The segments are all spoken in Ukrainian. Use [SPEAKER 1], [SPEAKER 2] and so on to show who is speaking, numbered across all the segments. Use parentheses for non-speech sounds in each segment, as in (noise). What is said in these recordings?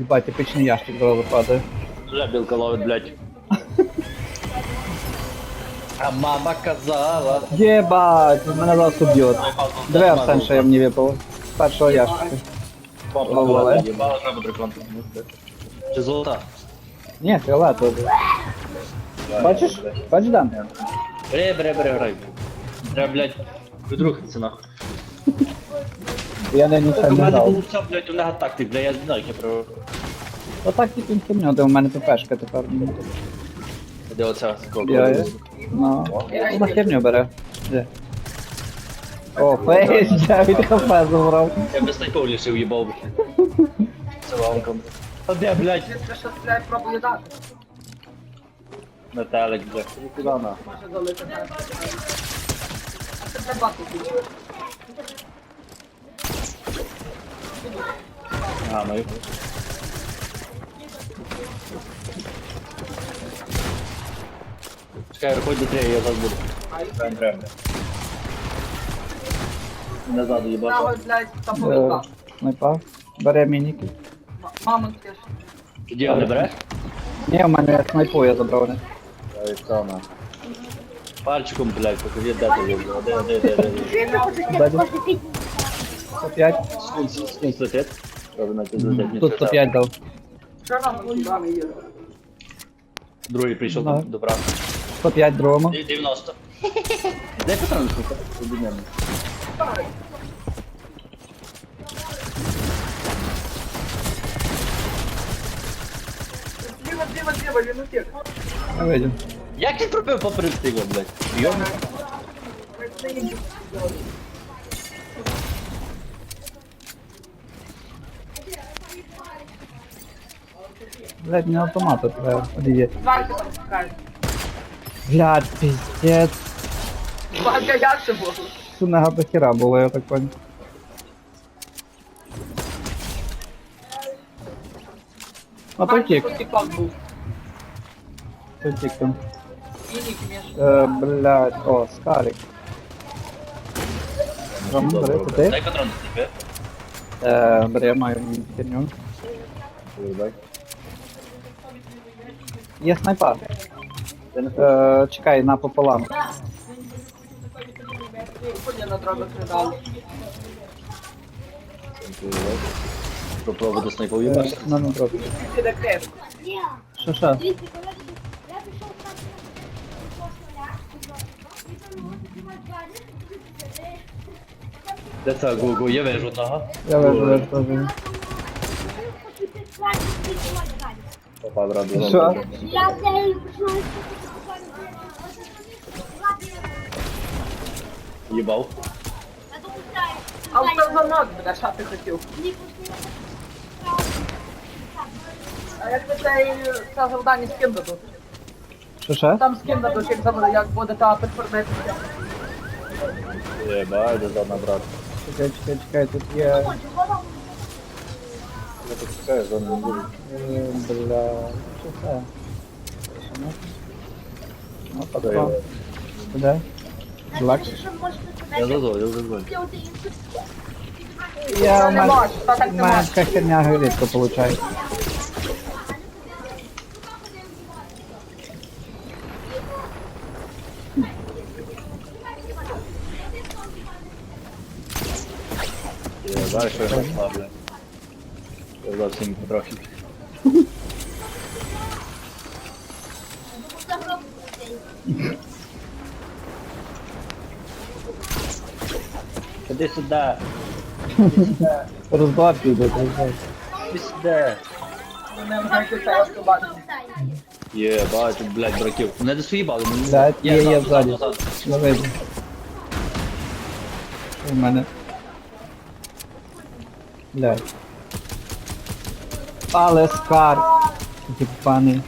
[SPEAKER 1] Ебать, типичний ящик зразу падає.
[SPEAKER 2] Вже білка ловить, блядь. А мама казала.
[SPEAKER 1] Єбать, мене зараз уб'ють. Диви, Арсен, що я мені випало. З першого ящика.
[SPEAKER 2] Папа,
[SPEAKER 1] Ловили.
[SPEAKER 2] їбала, треба дракон. Чи золота?
[SPEAKER 1] Ні, фіолетовий. Бачиш? Бачиш, Дан?
[SPEAKER 2] Бре, бре, бре, грай. Треба, блядь, відрухатися нахуй.
[SPEAKER 1] Я не нічого
[SPEAKER 2] У
[SPEAKER 1] не
[SPEAKER 2] мене
[SPEAKER 1] дав.
[SPEAKER 2] було все, блядь, у мене тактик, блядь, я не знаю, як я про...
[SPEAKER 1] Отак тільки херню, де у мене ТПшка тепер.
[SPEAKER 2] Де оця сколько?
[SPEAKER 1] Я, я. Ну, вона херню бере. Де? О, фейс, 9 хп забрав.
[SPEAKER 2] Я без снайпов лишив, їбав, блядь. Це валком. А де, блядь?
[SPEAKER 3] Якщо що стріляє, пробує дати.
[SPEAKER 2] Металик, блядь. Ну куди нахуй?
[SPEAKER 3] Може залити. А це треба бати
[SPEAKER 2] А, ну. Чекай, виходь до три, я зараз буду. Прям. Назад
[SPEAKER 3] блядь, там
[SPEAKER 1] Е,
[SPEAKER 3] повіка.
[SPEAKER 1] Бере мініки.
[SPEAKER 3] Мамонт теж.
[SPEAKER 2] Тоді не береш?
[SPEAKER 1] Ні, у мене снайпу я забрав. не.
[SPEAKER 2] На. Пальчиком, блядь, покажи, де ти є. Де, де, де, де, де. Скунс, скунс летить. На ти злетить.
[SPEAKER 1] Тут 105 дав.
[SPEAKER 2] Другий прийшов
[SPEAKER 1] Да.
[SPEAKER 2] до брата.
[SPEAKER 1] 105 другому.
[SPEAKER 2] 90. Дай патрон, сука. Обідняно.
[SPEAKER 3] Зліва, зліва, зліва, він утік.
[SPEAKER 1] Я видів.
[SPEAKER 2] Як він пробив поперед цього, блядь? Йому.
[SPEAKER 1] Блядь, не автомата треба. Одіє.
[SPEAKER 3] Зварки там.
[SPEAKER 1] Блядь, пиздец.
[SPEAKER 3] Багато я ще
[SPEAKER 1] нога до хера було, я так понял. А то тік, то тік там. Е, блядь, о, скарик. Ром, бери туди.
[SPEAKER 2] Дай патрон тебе.
[SPEAKER 1] Е, бери, я маю херню. Є снайпа. Е, чекай, напополам.
[SPEAKER 3] Хуйня на дробах не дали.
[SPEAKER 2] Попробуй снайпов
[SPEAKER 1] Е,
[SPEAKER 2] їбаш.
[SPEAKER 1] на
[SPEAKER 3] крепко.
[SPEAKER 1] Що, що?
[SPEAKER 2] Де це Гугу? Я вижу одного.
[SPEAKER 1] Я вижу, я теж.
[SPEAKER 2] Попав раду.
[SPEAKER 1] Що?
[SPEAKER 4] Я це почну.
[SPEAKER 2] Їбав.
[SPEAKER 4] Я допускаю.
[SPEAKER 3] А в звонок, бля, що ти хотів? А як ви цей це завдання з ким дадуть?
[SPEAKER 1] Що, що?
[SPEAKER 3] Там з ким дадуть, як завжди, як буде та перформатися.
[SPEAKER 2] Єбай, де зона брат.
[SPEAKER 1] Чекай, чекай, чекай, тут є...
[SPEAKER 2] Я тут чекаю, зона не буде.
[SPEAKER 1] Бля... Що ну? Ну, патро. Куди? Лакс.
[SPEAKER 2] Я зазволю, я зазволю.
[SPEAKER 1] Я у
[SPEAKER 3] не
[SPEAKER 1] мене...
[SPEAKER 3] можеш.
[SPEAKER 1] херня виходить.
[SPEAKER 2] Єбай, я бля. Зовсім трохи. Іди сюди.
[SPEAKER 1] Розбавки йде, розбавки.
[SPEAKER 2] Іди сюди. Єбай, тут, блядь, браків. Мене десь уїбали. мені- Я
[SPEAKER 1] є, є ззаді.
[SPEAKER 2] ззаду.
[SPEAKER 1] У мене. Блядь. Але скар. Єбаний.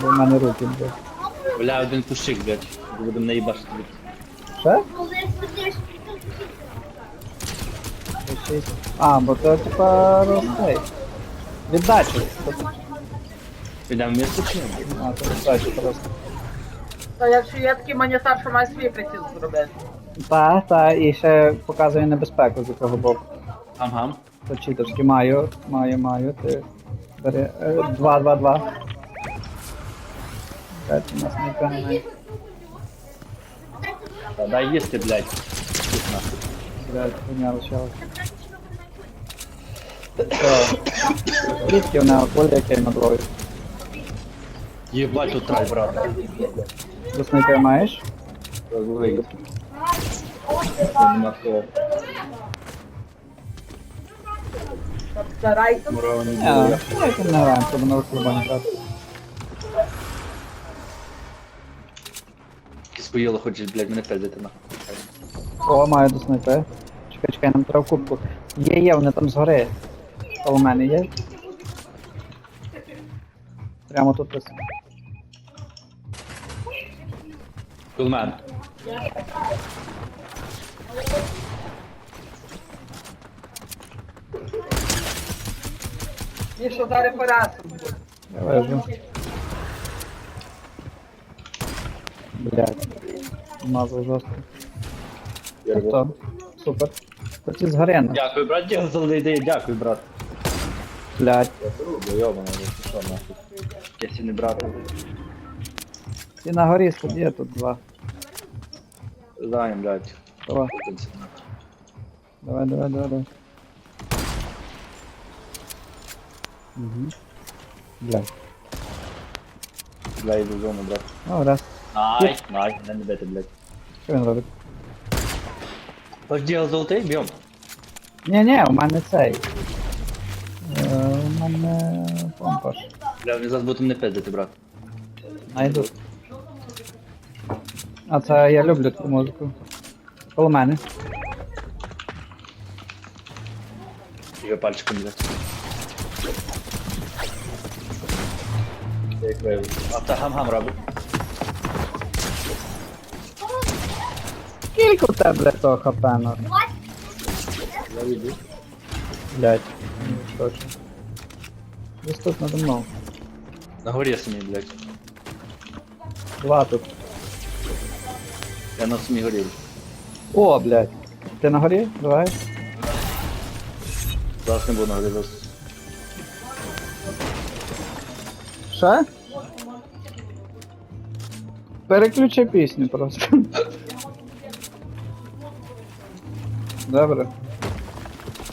[SPEAKER 1] Бо в мене руки, блядь.
[SPEAKER 2] Бля, один кущик, блядь. Будемо наїбашити.
[SPEAKER 1] Що? А, бо це типа розцей. Віддача.
[SPEAKER 2] Підемо в місто чи ні?
[SPEAKER 1] А, це віддача просто.
[SPEAKER 3] Та якщо є такий монітор, що має свій приціл зробити.
[SPEAKER 1] Та, та, і ще показує небезпеку з якого боку.
[SPEAKER 2] Гам-гам.
[SPEAKER 1] Це читерський. Маю, маю, маю. Ти бери. Е, Два, два, два. П'ять у нас не певне.
[SPEAKER 2] Та дай їсти, блядь. Їсть нахуй.
[SPEAKER 1] Блядь, хуйня лишилась. Все. Звідки вона поле, яке на двоє?
[SPEAKER 2] Єбать, тут трай, брат.
[SPEAKER 1] До маєш?
[SPEAKER 2] Нема
[SPEAKER 1] грати.
[SPEAKER 2] Якісь поїло хочеш, блядь, мене пиздити нахуй.
[SPEAKER 1] О, маю до снайпера. Чекай, чекай, нам треба кубку. Є, є, вони там згори. А у мене є? Прямо тут ось.
[SPEAKER 2] Кулмен.
[SPEAKER 3] Міша зараз порасом.
[SPEAKER 1] Я вижу. Блядь. Мазав жорстко. Хто? Супер. Хоч із згори на.
[SPEAKER 2] Дякую, брат, дякую за ідею, дякую, брат.
[SPEAKER 1] Блядь.
[SPEAKER 2] Йобана, ну що нахуй. Якщо не брати.
[SPEAKER 1] І на горі тут є тут два.
[SPEAKER 2] Знаємо, блядь.
[SPEAKER 1] Давай, давай, давай, давай. давай. Угу. Блядь.
[SPEAKER 2] Бля, йду в зону, брат.
[SPEAKER 1] Ну, раз.
[SPEAKER 2] Ай, ай, мене не бити, блядь.
[SPEAKER 1] Що він робить?
[SPEAKER 2] Тож діял золотий, б'єм.
[SPEAKER 1] Ні, ні, у мене цей. Е, у мене помпаш.
[SPEAKER 2] Бля, вони зараз будуть мене пиздити, брат.
[SPEAKER 1] Найду. А це я люблю таку музику. Коло мене.
[SPEAKER 2] Його пальчиком, блядь. Та гам-гам робить.
[SPEAKER 1] Скільки у тебе, блядь, того хп на?
[SPEAKER 2] Я віду.
[SPEAKER 1] Блядь, не точно. Десь тут надо мною.
[SPEAKER 2] На горі самі, блядь.
[SPEAKER 1] Два тут.
[SPEAKER 2] Я на самій горі.
[SPEAKER 1] О, блядь. Ти на горі? Давай.
[SPEAKER 2] Зараз не буду на горі, зараз.
[SPEAKER 1] Що? Переключи пісню просто. Добре.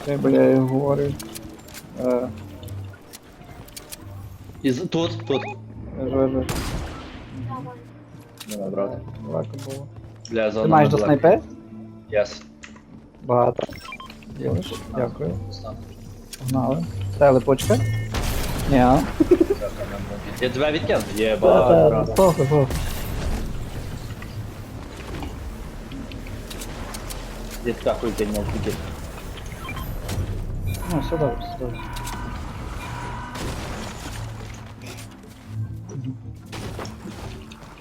[SPEAKER 1] Ти, бля, я говорю. Е,
[SPEAKER 2] І з- тут, тут.
[SPEAKER 1] жоже,
[SPEAKER 2] Не, брат.
[SPEAKER 1] далеко було.
[SPEAKER 2] Бля, зона.
[SPEAKER 1] Ти маєш до снайпи?
[SPEAKER 2] Yes.
[SPEAKER 1] Багато. Ділиш? Дякую. Погнали. Телепочка? Ні, а?
[SPEAKER 2] Я тебе відкину. Єбать, брат.
[SPEAKER 1] Похуй, похуй.
[SPEAKER 2] Хуй ти не відкину.
[SPEAKER 1] Ну, все добре, все добре.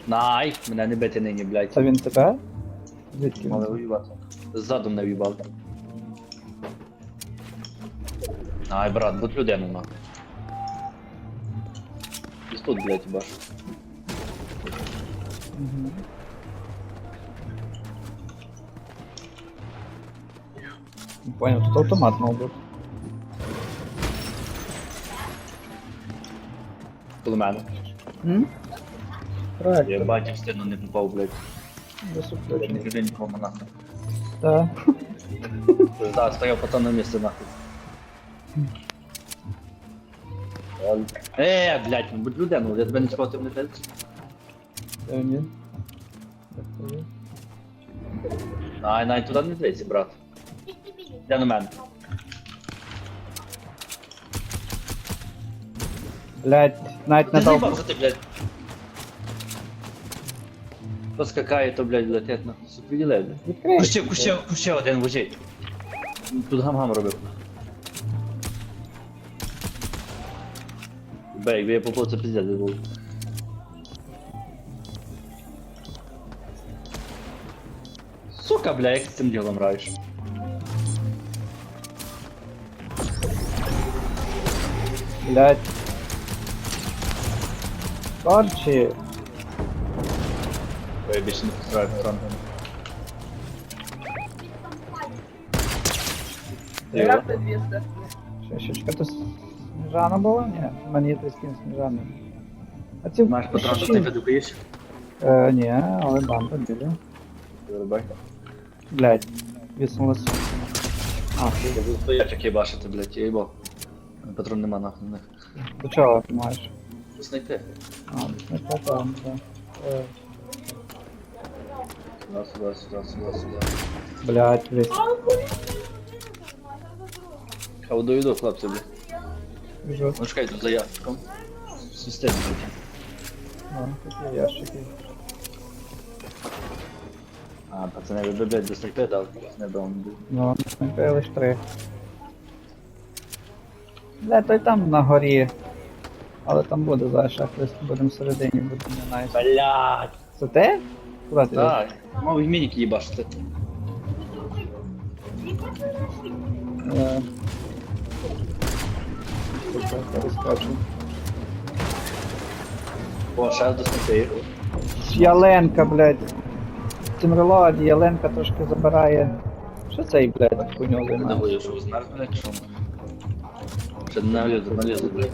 [SPEAKER 2] Най, мене не бити нині, блядь.
[SPEAKER 1] Це він тебе? Звідки?
[SPEAKER 2] Мали воювати. Ззаду не в'їбав. Ай, брат, будь людину нахуй. Ось тут, блядь, баш.
[SPEAKER 1] Мгм. Понял, тут автомат мав бути.
[SPEAKER 2] Коло мене.
[SPEAKER 1] М? Правильно.
[SPEAKER 2] Я бачив стіну не попав, блядь.
[SPEAKER 1] Без
[SPEAKER 2] Я
[SPEAKER 1] уключення.
[SPEAKER 2] не кажу нікому нахуй.
[SPEAKER 1] Так. (laughs)
[SPEAKER 2] Да, стояв пацан на місці нахуй. Е, блядь, ну будь людину, я тебе не схватив не пельці.
[SPEAKER 1] Це ні. Так, це є.
[SPEAKER 2] Ай, навіть туди не злізь, брат. Де на мене?
[SPEAKER 1] Блять, навіть не
[SPEAKER 2] Не
[SPEAKER 1] дав.
[SPEAKER 2] заїбався ти, блядь. Хто скакає, то, блядь, летить на супіділе, блядь.
[SPEAKER 1] Відкрий.
[SPEAKER 2] Куще, куще один вожить. Тут гам-гам робив. Бе, якби я попав, це пиздець був. Сука, бля, як ти цим ділом граєш?
[SPEAKER 1] Блять. Корчі.
[SPEAKER 2] Бо я більше не постраю пацан.
[SPEAKER 3] Грати 200.
[SPEAKER 1] Шишечка, то Сніжана була? Ні, в мене є три скін Сніжани. А ці
[SPEAKER 2] Маєш патрон до
[SPEAKER 1] шиші-
[SPEAKER 2] тебе докуєш?
[SPEAKER 1] Е, ні, але бампа білі.
[SPEAKER 2] Вирубай.
[SPEAKER 1] Блять, віснулась. А,
[SPEAKER 2] Я буду стоячок їбашити, блядь, я їбав. Патрон нема нахуй на них.
[SPEAKER 1] до чого ти маєш?
[SPEAKER 2] Знайти.
[SPEAKER 1] А, не там, так. Е,
[SPEAKER 2] Сюда, сюда, сюда, сюда, сюда.
[SPEAKER 1] Блять, весь.
[SPEAKER 2] Хау доведу, хлопці, блядь.
[SPEAKER 1] Біжу.
[SPEAKER 2] Ну чекай, тут за ящиком. Система, блядь.
[SPEAKER 1] О, тут є ящики.
[SPEAKER 2] А, пацани, ви, блядь, до снайпи дав. Не дав.
[SPEAKER 1] Ну, снайпи лиш три. Бля, той там на горі. Але там буде зараз ще хтось, будемо всередині, буде не найс.
[SPEAKER 2] Блядь!
[SPEAKER 1] Це ти? Куди ти?
[SPEAKER 2] Так, мав мініки їбашити.
[SPEAKER 1] Е, Супер, перескочу.
[SPEAKER 2] О, ще до снайпи.
[SPEAKER 1] Яленка, блядь. Тімрелоді, Яленка трошки забирає. Що цей, блядь, хуйню займає?
[SPEAKER 2] говорю, що ви блядь, що? Не налізу, налізу, блядь.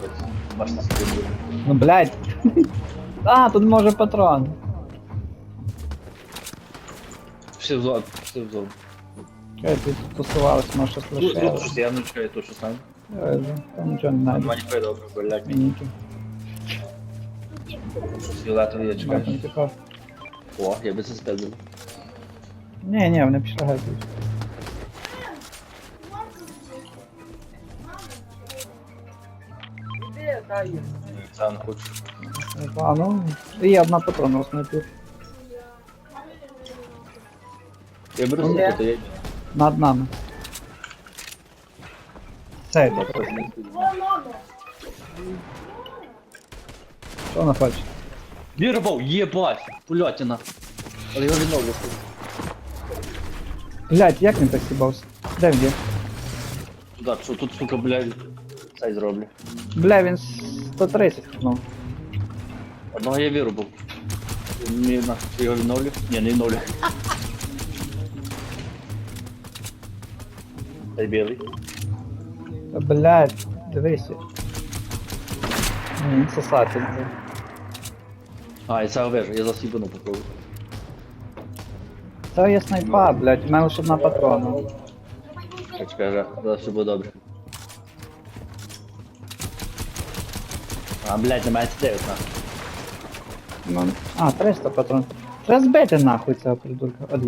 [SPEAKER 2] Бачите, скину.
[SPEAKER 1] Ну, блядь. А, тут може патрон.
[SPEAKER 2] Всі в зон, всі в зон.
[SPEAKER 1] Чекай, тут тусувалось, може щось
[SPEAKER 2] Тут, тут
[SPEAKER 1] лише.
[SPEAKER 2] щось, я не чекаю, то що сам.
[SPEAKER 1] Там нічого не знайду.
[SPEAKER 2] Нема ніхуя добре, блядь.
[SPEAKER 1] Мініки.
[SPEAKER 2] Щось фіолетове, я
[SPEAKER 1] Можна
[SPEAKER 2] чекаю. О, я це спездив.
[SPEAKER 1] Ні, ні, вони пішли геть.
[SPEAKER 3] Де, дай їм.
[SPEAKER 2] Сам не хочу.
[SPEAKER 1] А, ну, і одна патрона знайти.
[SPEAKER 2] Я беру
[SPEAKER 1] Ну,
[SPEAKER 2] снайпи,
[SPEAKER 3] де?
[SPEAKER 2] то я йду.
[SPEAKER 1] Над нами. Цей, так. Що вона хоче?
[SPEAKER 2] Вірвав, єбать, пульотина. Але його відновлю.
[SPEAKER 1] Блять, як він так сібався? Де він є?
[SPEAKER 2] Туди, що тут, сука, блядь, Цей зроблю.
[SPEAKER 1] Бля, він 130 хнув.
[SPEAKER 2] Одного я вирубав. Мені на що його відновлю? Ні, не відновлю. Цей білий.
[SPEAKER 1] Та блять, дивися. Ні, Він сосатель.
[SPEAKER 2] А, і цього вижу, я засібану попробую.
[SPEAKER 1] Це є снайпа, блять, у мене лише одна патрона.
[SPEAKER 2] Так скаже, зараз все буде добре. А, блядь, немає цей нахуй.
[SPEAKER 1] Ну, а, 300 патрон. Треба збити нахуй цього придурка. От.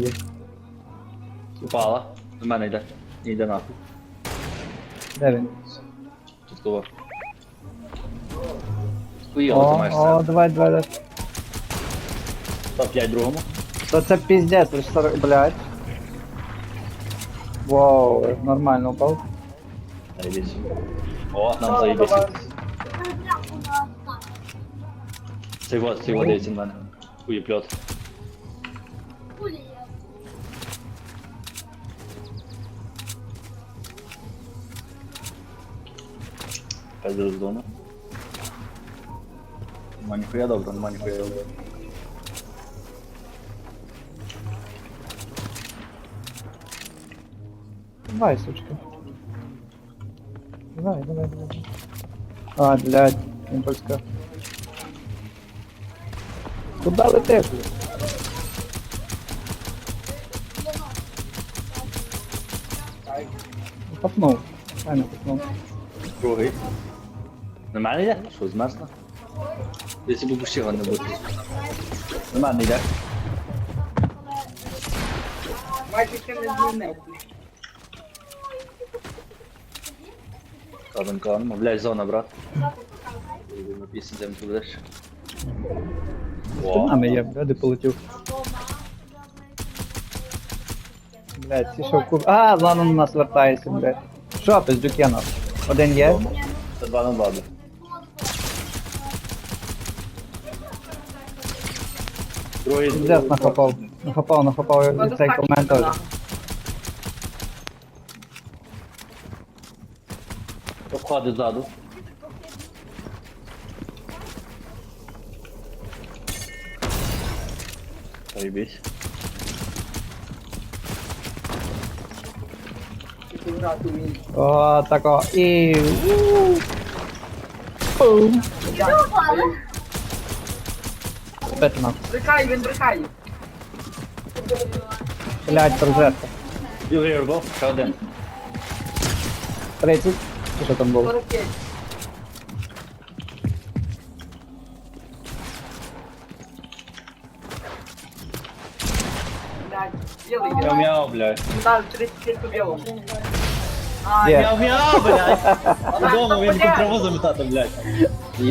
[SPEAKER 2] Упала. До мене йде. Не йде нахуй.
[SPEAKER 1] Де він?
[SPEAKER 2] Тут кого. Ти
[SPEAKER 1] О,
[SPEAKER 2] маєш
[SPEAKER 1] о,
[SPEAKER 2] це.
[SPEAKER 1] давай, давай, давай.
[SPEAKER 2] 105 другому.
[SPEAKER 1] То це піздець, лише 40, блядь. Воу, нормально упав.
[SPEAKER 2] Заебись. О, нам заебись. Цей вот, цей вот дивиться на мене. Хуєпльот. Пойду з дому. Нема ніхуя добре, нема ніхуя добре.
[SPEAKER 1] Давай, сучка. Давай, давай, давай. А, блядь, імпульска. Куда летиш? блядь? Попнув. Правильно попнув.
[SPEAKER 2] Другий. На мене йде? Що, змерзла? Якщо б ще не буде. На мене йде.
[SPEAKER 3] Майже не змінив.
[SPEAKER 2] Кладем, кладем. Блядь, зона, брат. На пісні землю будеш.
[SPEAKER 1] Ти нами є, блядь, де полетів. Блядь, ці куб... А, ладно, на нас вертається, блядь. Що, пиздюки нас? Один є?
[SPEAKER 2] Це два на два. Другий.
[SPEAKER 1] Пиздец, нахапав. Нахапав, нахапав і цей коментар.
[SPEAKER 2] Обходить ззаду. Заебись.
[SPEAKER 1] О, тако. І. Бум. Петно.
[SPEAKER 3] Брикай, він брикає.
[SPEAKER 1] Блять, прожерка.
[SPEAKER 2] Юрій Рубов, ще один.
[SPEAKER 1] 30. Чи що там було?
[SPEAKER 3] 45.
[SPEAKER 2] Мяу-мяу, блядь.
[SPEAKER 3] Дав 35 побіло. А,
[SPEAKER 1] Є.
[SPEAKER 2] Мяу-мяу, блядь. Додому він по траву заметати, блядь.